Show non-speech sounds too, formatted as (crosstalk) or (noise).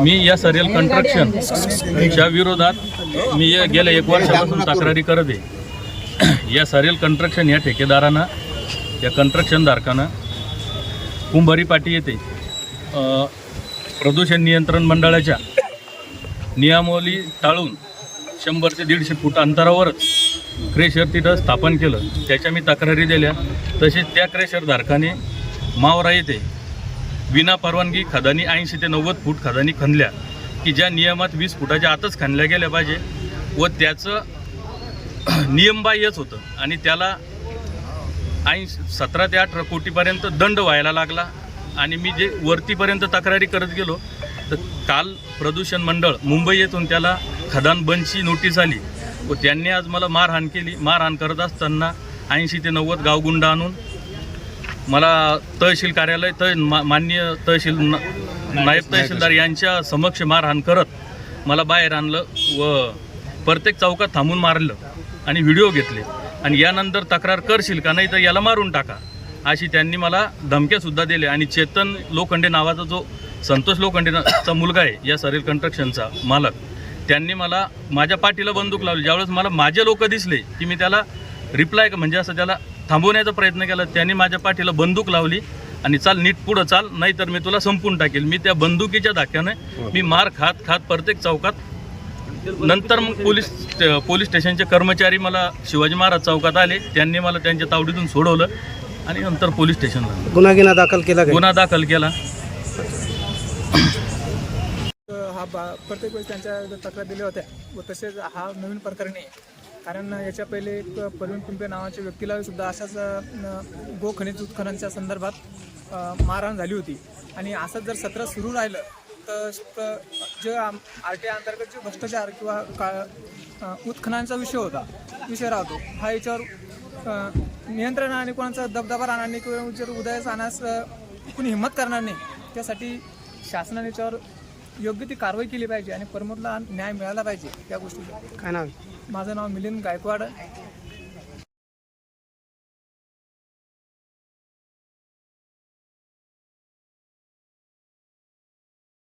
मी या सरेल कंस्ट्रक्शन च्या विरोधात मी या गेल्या एक वर्षापासून तक्रारी करत आहे. या सरेल कंस्ट्रक्शन या ठेकेदारानं या कंस्ट्रक्शनधारकानं कुंभारी पाटी येथे अ, प्रदूषण नियंत्रण मंडळाच्या नियमावली टाळून शंभर ते दीडशे फूट अंतरावरच क्रेशर तिथं स्थापन केलं. त्याच्या मी तक्रारी दिल्या. तसेच त्या क्रेशर धारकाने मावरा येथे विना परवानगी खदानी ऐंशी ते नव्वद फूट खदानी खणल्या की ज्या नियमात वीस फुटाच्या आतच खणल्या गेल्या पाहिजे व त्याचं (clears throat) नियमबाह्यच होतं आणि त्याला ऐंशी सतरा ते अठरा कोटीपर्यंत दंड व्हायला लागला आणि मी जे वरतीपर्यंत तक्रारी करत गेलो तर काल प्रदूषण मंडळ मुंबई येथून त्याला खदान बंदची नोटीस आली. व त्यांनी आज मला मारहाण केली. मारहाण करत असताना ऐंशी ते नव्वद गावगुंड आणून मला तहसील कार्यालय तह मा माननीय तहसील न- नायब तहसीलदार यांच्या समक्ष मारहाण करत मला बाहेर आणलं व प्रत्येक चौकात थांबून मारलं आणि व्हिडिओ घेतले. आणि यानंतर तक्रार करशील का नाही तर याला मारून टाका अशी त्यांनी मला धमक्यासुद्धा दिल्या. आणि चेतन लोखंडे नावाचा जो संतोष लोखंडेचा मुलगा आहे या सरील कंस्ट्रक्शनचा मालक त्यांनी मला माझ्या पाठीला बंदूक लावली. ज्यावेळेस मला माझे लोक दिसले की मी त्याला रिप्लाय म्हणजे असं त्याला थांबवण्याचा प्रयत्न केला त्यांनी माझ्या पाठीला बंदूक लावली आणि चाल नीट पुढं चाल नाहीतर मी तुला संपून टाकेल. मी त्या बंदुकीच्या धाक्याने मी मार खात खात प्रत्येक चौकात. नंतर मग पोलीस पोलीस स्टेशनचे कर्मचारी मला शिवाजी महाराज चौकात आले. त्यांनी मला त्यांच्या तावडीतून सोडवलं आणि नंतर पोलीस स्टेशनला गुन्हा गिन्हा दाखल केला गुन्हा दाखल केला. हा बा प्रत्येक वेळेस त्यांच्या तक्रार दिल्या होत्या व तसेच हा नवीन प्रकार नाही आहे. कारण याच्या पहिले एक परवीन पिंपे नावाच्या व्यक्तीला सुद्धा अशाच गो खनिज उत्खननच्या संदर्भात मारहाण झाली होती आणि असं जर सत्र सुरू राहिलं तर जे आर टी अंतर्गत जे भ्रष्टाचार किंवा का उत्खनांचा उत्खननाचा विषय होता विषय राहतो हा याच्यावर नियंत्रण आणि कोणाचा दबदबा राहणार नाही किंवा जर उदयास आणण्यास कुणी हिंमत करणार नाही त्यासाठी शासनाने याच्यावर योग्य ती कारवाई केली पाहिजे आणि प्रमोदला न्याय मिळाला पाहिजे या गोष्टीचा काय नाव आहे? माझं नाव मिलिंद गायकवाड